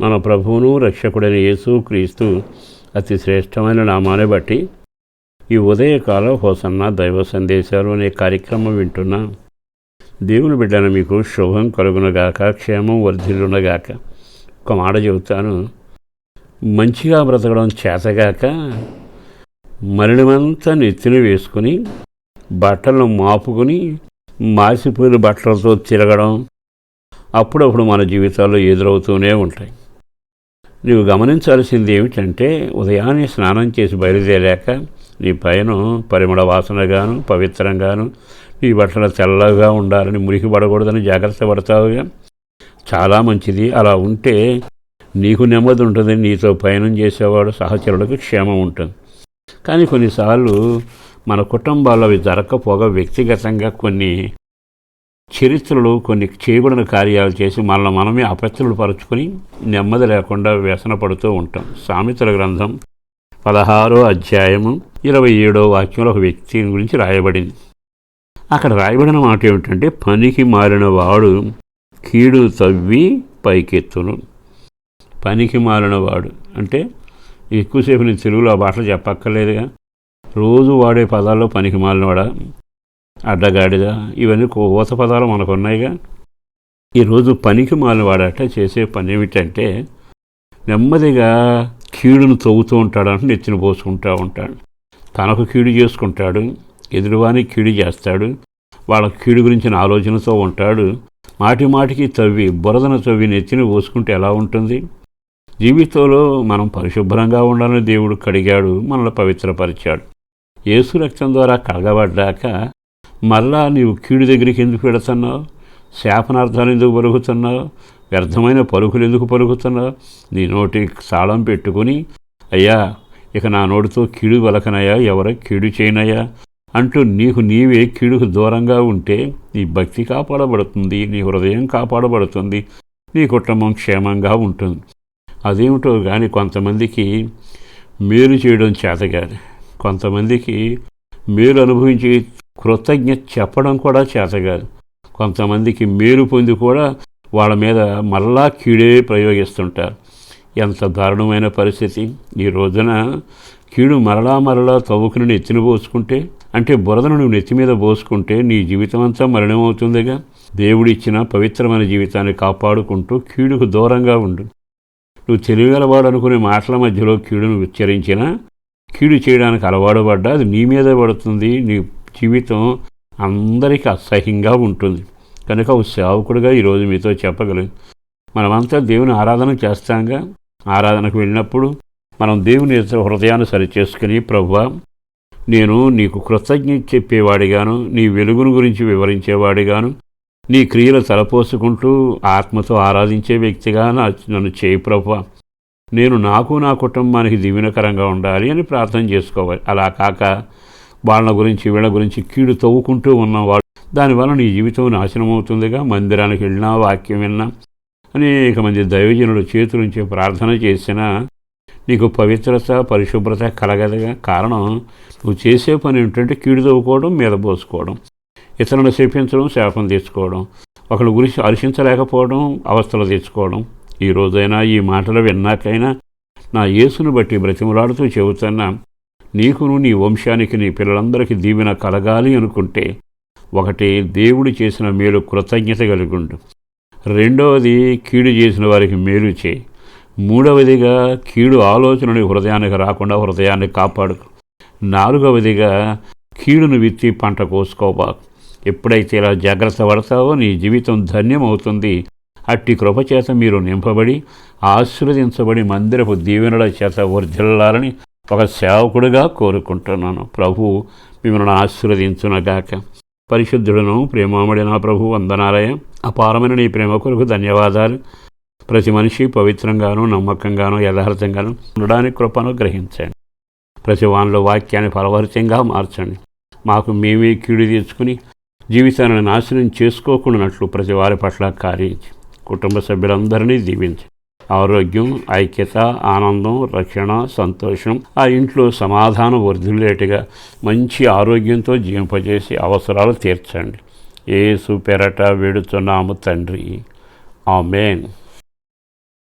మన ప్రభువును రక్షకుడైన యేసు క్రీస్తు అతి శ్రేష్టమైన నామాన్ని బట్టి ఈ ఉదయకాల హోసన్న దైవ సందేశాలు అనే కార్యక్రమం వింటున్నా దేవుని బిడ్డను మీకు శుభం కలుగునగాక క్షేమం వర్ధిల్లునగాక ఒక మాట చెబుతాను. మంచిగా బ్రతకడం చేతగాక మరణమంతా నెత్తిన వేసుకుని బట్టలను మాపుకుని మాసిపోయిన బట్టలతో తిరగడం అప్పుడప్పుడు మన జీవితాల్లో ఎదురవుతూనే ఉంటాయి. నీవు గమనించాల్సింది ఏమిటంటే ఉదయాన్నే స్నానం చేసి బయలుదేరాక నీ పైన పరిమళ వాసనగాను పవిత్రంగాను నీ బట్టలు తెల్లగా ఉండాలని మురికి పడకూడదని జాగ్రత్త పడతావుగా. చాలా మంచిది. అలా ఉంటే నీకు నెమ్మది ఉంటుంది. నీతో పయనం చేసేవాడు సహచరులకు క్షేమం ఉంటుంది. కానీ కొన్నిసార్లు మన కుటుంబాల్లో అవి జరగకపోగా వ్యక్తిగతంగా కొన్ని చరిత్రలో కొన్ని చేయకూడని కార్యాలు చేసి మనల్ని మనమే అపత్రులు పరుచుకొని నెమ్మది లేకుండా వ్యసన పడుతూ ఉంటాం. సామెతల గ్రంథం పదహారో అధ్యాయము ఇరవై ఏడో వాక్యంలో ఒక వ్యక్తి గురించి రాయబడింది. అక్కడ రాయబడిన మాట ఏమిటంటే పనికి మారిన వాడు కీడు తవ్వి పైకెత్తును. పనికి మారిన వాడు అంటే ఎక్కువసేపు నేను తెలుగులో ఆ భాషలు చెప్పక్కర్లేదుగా. రోజు వాడే పదాల్లో పనికి మాలినవాడా అడ్డగాడిద? ఇవన్నీ ఊత పదాలు మనకు ఉన్నాయిగా ఈరోజు పనికి మాలినవాడట చేసే పని ఏమిటంటే నెమ్మదిగా కీడును తవ్వుతూ ఉంటాడు అంటే నెత్తిన పోసుకుంటూ ఉంటాడు. తనకు కీడు చేసుకుంటాడు ఎదురువాని కీడు చేస్తాడు వాళ్ళ కీడు గురించిన ఆలోచనతో ఉంటాడు. మాటి మాటికి తవ్వి బురదను తవ్వి నెత్తిన పోసుకుంటే ఎలా ఉంటుంది? జీవితంలో మనం పరిశుభ్రంగా ఉండాలని దేవుడు కడిగాడు మనల్ని పవిత్రపరిచాడు. యేసు రక్తం ద్వారా కడగబడ్డాక మళ్ళా నీవు కీడు దగ్గరికి ఎందుకు పెడుతున్నావు శాపనార్థాలు ఎందుకు పలుకుతున్నావు? వ్యర్థమైన పలుకులు ఎందుకు పలుకుతున్నావు? నీ నోటి సాళం పెట్టుకుని అయ్యా ఇక నా నోటితో కీడు వలకనయ్యా ఎవర కీడు చేయనయ్యా? అంటూ నీకు నీవే కీడుకు దూరంగా ఉంటే నీ భక్తి కాపాడబడుతుంది నీ హృదయం కాపాడబడుతుంది నీ కుటుంబం క్షేమంగా ఉంటుంది. అదేమిటో కానీ కొంతమందికి మేలు చేయడం చేత కొంతమందికి మేలు అనుభవించి కృతజ్ఞత చెప్పడం కూడా చేతగాదు. కొంతమందికి మేలు పొంది కూడా వాళ్ళ మీద మరలా కీడే ప్రయోగిస్తుంటారు. ఎంత దారుణమైన పరిస్థితి. ఈ రోజున కీడు మరలా మరలా తవ్వుకుని నెత్తిన పోసుకుంటే అంటే బురదను నువ్వు నెత్తి మీద పోసుకుంటే నీ జీవితం అంతా మరణమవుతుందిగా దేవుడిచ్చిన పవిత్రమైన జీవితాన్ని కాపాడుకుంటూ కీడుకు దూరంగా ఉండు. నువ్వు తెలియగలవాడు అనుకునే మాటల మధ్యలో కీడును ఉచ్చరించినా కీడు చేయడానికి అలవాటు పడ్డా అది నీ మీదే పడుతుంది. నీ జీవితం అందరికీ అసహ్యంగా ఉంటుంది. కనుక ఒక సేవకుడుగా ఈరోజు మీతో చెప్పగలను. మనమంతా దేవుని ఆరాధన చేస్తాంగా. ఆరాధనకు వెళ్ళినప్పుడు మనం దేవుని హృదయాన్ని సరిచేసుకుని ప్రవ్వా నేను నీకు కృతజ్ఞత చెప్పేవాడిగాను నీ వెలుగును గురించి వివరించేవాడిగాను నీ క్రియలు తలపోసుకుంటూ ఆత్మతో ఆరాధించే వ్యక్తిగా నన్ను చేయి ప్రభు. నేను నాకు నా కుటుంబానికి దీవెనకరంగా ఉండాలి అని ప్రార్థన చేసుకోవాలి. అలా కాక వాళ్ళ గురించి వీళ్ళ గురించి కీడు తవ్వుకుంటూ ఉన్నవాడు దానివల్ల నీ జీవితం నాశనం అవుతుందిగా మందిరానికి వెళ్ళినా వాక్యం విన్నా. అనేక మంది దైవజనులు చేతులుంచి ప్రార్థన చేసినా నీకు పవిత్రత పరిశుభ్రత కలగదుగా. కారణం నువ్వు చేసే పని ఏంటంటే కీడు తవ్వుకోవడం మీద పోసుకోవడం. ఇతరులను శపించడం శాపం తీసుకోవడం ఒకరి గురించి హర్షించలేకపోవడం అవస్థలు తెచ్చుకోవడం ఈ రోజైనా ఈ మాటలు విన్నాకైనా నా యేసును బట్టి బ్రతిమలాడుతూ చెబుతున్నా నీకును నీ వంశానికి నీ పిల్లలందరికీ దీవెన కలగాలి అనుకుంటే ఒకటి దేవుడు చేసిన మేలు కృతజ్ఞత కలిగుండు. రెండవది కీడు చేసిన వారికి మేలు చేయి. మూడవదిగా కీడు ఆలోచనని హృదయానికి రాకుండా హృదయాన్ని కాపాడుకు. నాలుగవదిగా కీడును విత్తి పంట కోసుకోబాకు. ఎప్పుడైతే ఇలా జాగ్రత్త పడతావో నీ జీవితం ధన్యమవుతుంది. అట్టి కృపచేత మీరు నింపబడి ఆశీర్వదించబడి మందిరపు దీవెనల చేత వర్ధిల్లాలని ఒక సేవకుడిగా కోరుకుంటున్నాను. ప్రభు మిమ్మల్ని ఆశీర్వదించునగాక. పరిశుద్ధుడను ప్రేమామడిన ప్రభు వందనాలయ. అపారమైన నీ ప్రేమ కొరకు ధన్యవాదాలు. ప్రతి మనిషి పవిత్రంగాను నమ్మకంగాను యథార్థంగాను ఉండడానికి కృపను గ్రహించండి. ప్రతి వానిలో వాక్యాన్ని ఫలవరితంగా మార్చండి. మాకు మేమే కీడు తీర్చుకుని జీవితాన్ని నాశనం చేసుకోకుండానట్లు ప్రతి వారి పట్ల కార్యించి కుటుంబ సభ్యులందరినీ దీవించి ఆరోగ్యం ఐక్యత ఆనందం రక్షణ సంతోషం ఆ ఇంట్లో సమాధానం వర్ధిల్లేట్టుగా మంచి ఆరోగ్యంతో జీవింపజేసి అవసరాలు తీర్చండి. ఏసు పెరట వేడుతున్నాము తండ్రి. ఆమెన్.